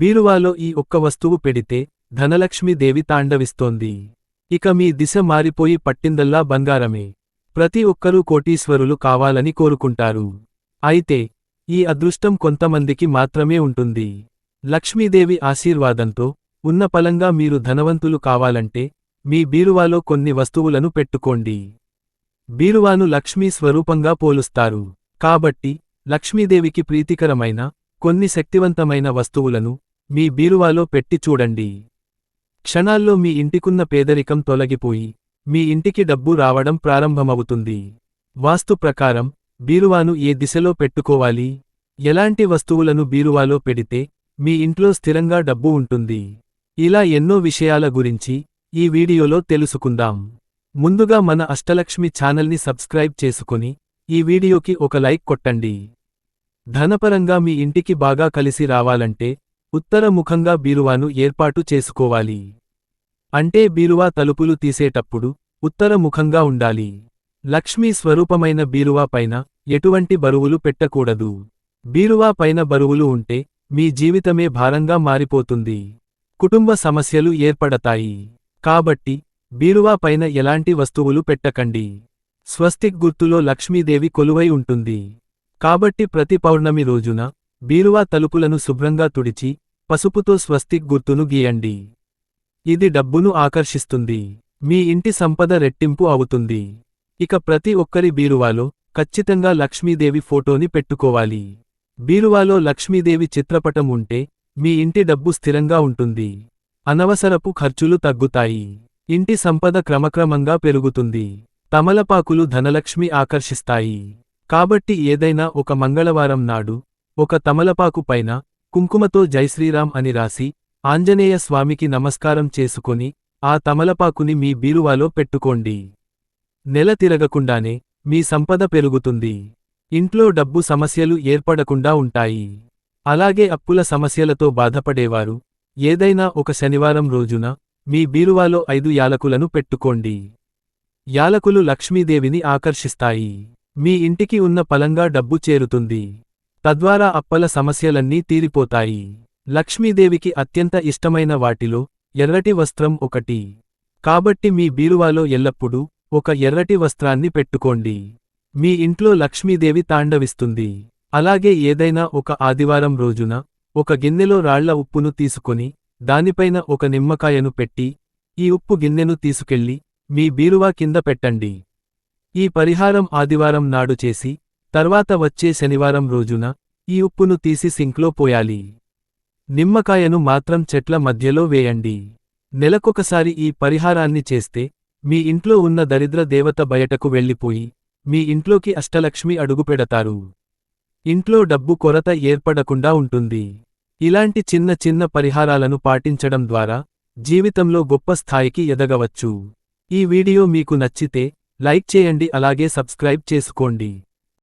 బీరువాలో ఈ ఒక్క వస్తువు పెడితే ధనలక్ష్మీదేవి తాండవిస్తోంది. ఇక మీ దిశ మారిపోయి పట్టిందల్లా బంగారమే. ప్రతి ఒక్కరూ కోటీశ్వరులు కావాలని కోరుకుంటారు. అయితే ఈ అదృష్టం కొంతమందికి మాత్రమే ఉంటుంది. లక్ష్మీదేవి ఆశీర్వాదంతో ఉన్న పలంగా మీరు ధనవంతులు కావాలంటే మీ బీరువాలో కొన్ని వస్తువులను పెట్టుకోండి. బీరువాను లక్ష్మీ స్వరూపంగా పోలుస్తారు. కాబట్టి లక్ష్మీదేవికి ప్రీతికరమైన కొన్ని శక్తివంతమైన వస్తువులను మీ బీరువాలో పెట్టి చూడండి. క్షణాల్లో మీ ఇంటికున్న పేదరికం తొలగిపోయి మీ ఇంటికి డబ్బు రావడం ప్రారంభమవుతుంది. వాస్తు ప్రకారం బీరువాను ఏ దిశలో పెట్టుకోవాలి? ఎలాంటి వస్తువులను బీరువాలో పెడితే మీ ఇంట్లో స్థిరంగా డబ్బు ఉంటుంది? ఇలా ఎన్నో విషయాల గురించి ఈ వీడియోలో తెలుసుకుందాం. ముందుగా మన అష్టలక్ష్మి ఛానల్ని సబ్స్క్రైబ్ చేసుకుని ఈ వీడియోకి ఒక లైక్ కొట్టండి. ధనపరంగా మీ ఇంటికి బాగా కలిసి రావాలంటే ఉత్తరముఖంగా బీరువాను ఏర్పాటు చేసుకోవాలి. అంటే బీరువా తలుపులు తీసేటప్పుడు ఉత్తరముఖంగా ఉండాలి. లక్ష్మీ స్వరూపమైన బీరువా పైన ఎటువంటి బరువులు పెట్టకూడదు. బీరువా పైన బరువులు ఉంటే మీ జీవితమే భారంగా మారిపోతుంది. కుటుంబ సమస్యలు ఏర్పడతాయి. కాబట్టి బీరువా పైన ఎలాంటి వస్తువులు పెట్టకండి. స్వస్తిక్ గుర్తులో లక్ష్మీదేవి కొలువై ఉంటుంది. కాబట్టి ప్రతి పౌర్ణమి రోజున బీరువా తలుపులను శుభ్రంగా తుడిచి పసుపుతో స్వస్తిక్ గుర్తును గీయండి. ఇది డబ్బును ఆకర్షిస్తుంది. మీ ఇంటి సంపద రెట్టింపు అవుతుంది. ఇక ప్రతి ఒక్కరి బీరువాలో ఖచ్చితంగా లక్ష్మీదేవి ఫోటోని పెట్టుకోవాలి. బీరువాలో లక్ష్మీదేవి చిత్రపటం ఉంటే మీ ఇంటి డబ్బు స్థిరంగా ఉంటుంది. అనవసరపు ఖర్చులు తగ్గుతాయి. ఇంటి సంపద క్రమక్రమంగా పెరుగుతుంది. తమలపాకులు ధనలక్ష్మి ఆకర్షిస్తాయి. కాబట్టి ఏదైనా ఒక మంగళవారం నాడు ఒక తమలపాకు పైన కుంకుమతో జైశ్రీరామ్ అని రాసి ఆంజనేయ స్వామికి నమస్కారం చేసుకొని ఆ తమలపాకుని మీ బీరువాలో పెట్టుకోండి. నెల తిరగకుండానే మీ సంపద పెరుగుతుంది. ఇంట్లో డబ్బు సమస్యలు ఏర్పడకుండా ఉంటాయి. అలాగే అప్పుల సమస్యలతో బాధపడేవారు ఏదైనా ఒక శనివారం రోజున మీ బీరువాలో ఐదు యాలకులను పెట్టుకోండి. యాలకులు లక్ష్మీదేవిని ఆకర్షిస్తాయి. మీ ఇంటికి ఉన్న పలంగా డబ్బు చేరుతుంది. తద్వారా అప్పల సమస్యలన్నీ తీరిపోతాయి. లక్ష్మీదేవికి అత్యంత ఇష్టమైన వాటిలో ఎర్రటి వస్త్రం ఒకటి. కాబట్టి మీ బీరువాలో ఎల్లప్పుడూ ఒక ఎర్రటి వస్త్రాన్ని పెట్టుకోండి. మీ ఇంట్లో లక్ష్మీదేవి తాండవిస్తుంది. అలాగే ఏదైనా ఒక ఆదివారం రోజున ఒక గిన్నెలో రాళ్ళ ఉప్పును తీసుకొని దానిపైన ఒక నిమ్మకాయను పెట్టి ఈ ఉప్పు గిన్నెను తీసుకెళ్ళి మీ బీరువా కింద పెట్టండి. ఈ పరిహారం ఆదివారం నాడు చేసి తర్వాత వచ్చే శనివారం రోజున ఈ ఉప్పును తీసి సింక్లో పోయాలి. నిమ్మకాయను మాత్రం చెట్ల మధ్యలో వేయండి. నెలకొకసారి ఈ పరిహారాన్ని చేస్తే మీ ఇంట్లో ఉన్న దరిద్ర దేవత బయటకు వెళ్ళిపోయి మీ ఇంట్లోకి అష్టలక్ష్మి అడుగుపెడతారు ఇంట్లో డబ్బు కొరత ఏర్పడకుండా ఉంటుంది. ఇలాంటి చిన్న చిన్న పరిహారాలను పాటించడం ద్వారా జీవితంలో గొప్ప స్థాయికి ఎదగవచ్చు. ఈ వీడియో మీకు నచ్చితే లైక్ చేయండి అలాగే సబ్స్క్రైబ్ చేసుకోండి.